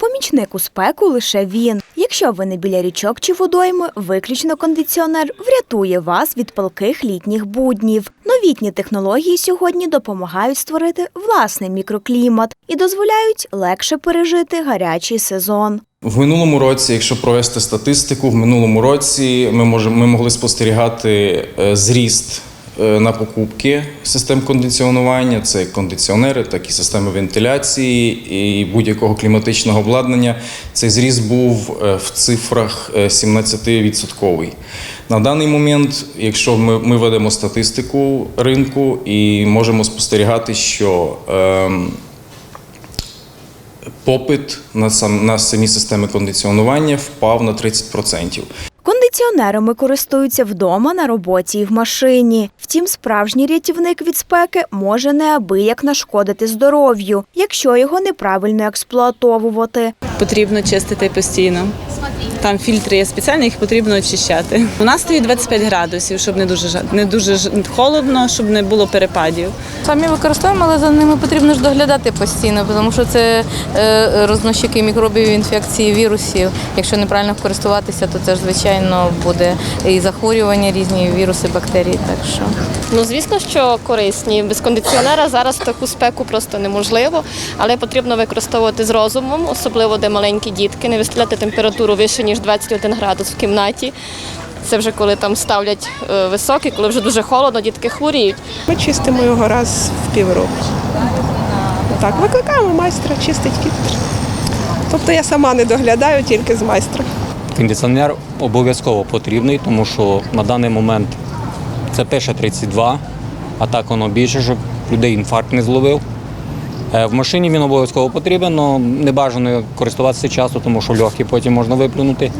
Помічник у спеку лише він. Якщо ви не біля річок чи водойми, виключно кондиціонер врятує вас від палких літніх буднів. Новітні технології сьогодні допомагають створити власний мікроклімат і дозволяють легше пережити гарячий сезон. В минулому році, якщо провести статистику, в минулому році ми можемо ми могли спостерігати е, зріст на покупки систем кондиціонування. Це як кондиціонери, так і системи вентиляції і будь-якого кліматичного обладнання. Цей зріст був е, в цифрах е, 17%. На даний момент, якщо ми, ми ведемо статистику ринку і можемо спостерігати, що ем, попит на сам на самі системи кондиціонування впав на 30%. Кондиціонерами користуються вдома, на роботі і в машині. Втім, справжній рятівник від спеки може неабияк нашкодити здоров'ю, якщо його неправильно експлуатовувати. Потрібно чистити постійно. Там фільтри є спеціальні, їх потрібно очищати. У нас стоїть 25 градусів, щоб не дуже не дуже холодно, щоб не було перепадів. Самі використовуємо, але за ними потрібно ж доглядати постійно, тому що це е, рознощики мікробів, інфекції, вірусів. Якщо неправильно користуватися, то це ж звичайно буде і захворювання, різні віруси, бактерії. Так що Ну, звісно, що корисні. Без кондиціонера зараз таку спеку просто неможливо, але потрібно використовувати з розумом, особливо де маленькі дітки, не виставляти температуру вище, ніж 21 градус в кімнаті. Це вже коли там ставлять е, високий, коли вже дуже холодно, дітки хворіють. Ми чистимо його раз в півроку. Так, викликаємо майстра, чистить фільтр. Тобто я сама не доглядаю, тільки з майстром. Кондиціонер обов'язково потрібний, тому що на даний момент це пише 32, а так воно більше, щоб людей інфаркт не зловив. Е, В машині він обов'язково потрібен, але не бажано користуватися часто, тому що легкі потім можна виплюнути.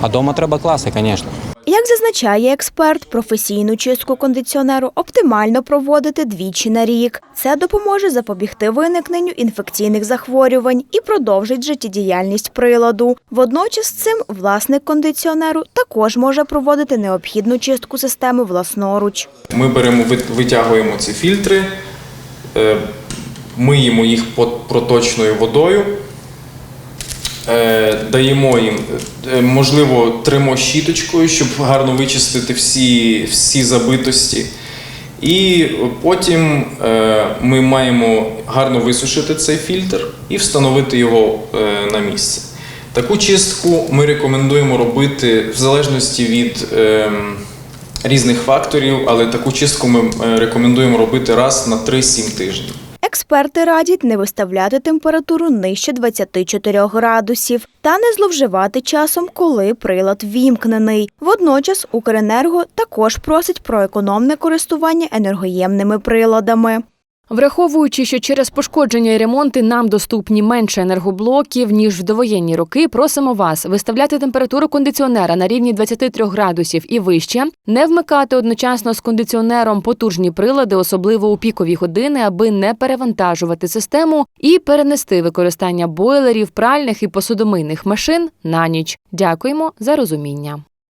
А вдома треба класи, звісно. Як зазначає експерт, професійну чистку кондиціонеру оптимально проводити двічі на рік. Це допоможе запобігти виникненню інфекційних захворювань і продовжить життєдіяльність приладу. Водночас цим власник кондиціонеру також може проводити необхідну чистку системи власноруч. Ми беремо, вит- витягуємо ці фільтри, е, миємо їх проточною водою, е, даємо їм, е, можливо, тримо щіточкою, щоб гарно вичистити всі, всі забитості. І потім е, ми маємо гарно висушити цей фільтр і встановити його на місце. Таку чистку ми рекомендуємо робити в залежності від ем, різних факторів, але таку чистку ми рекомендуємо робити раз на 3-7 тижнів. Експерти радять не виставляти температуру нижче 24 градусів та не зловживати часом, коли прилад вімкнений. Водночас Укренерго також просить про економне користування енергоємними приладами. Враховуючи, що через пошкодження і ремонти нам доступні менше енергоблоків ніж в довоєнні роки, просимо вас виставляти температуру кондиціонера на рівні 23 градусів і вище, не вмикати одночасно з кондиціонером потужні прилади, особливо у пікові години, аби не перевантажувати систему, і перенести використання бойлерів, пральних і посудомийних машин на ніч. Дякуємо за розуміння.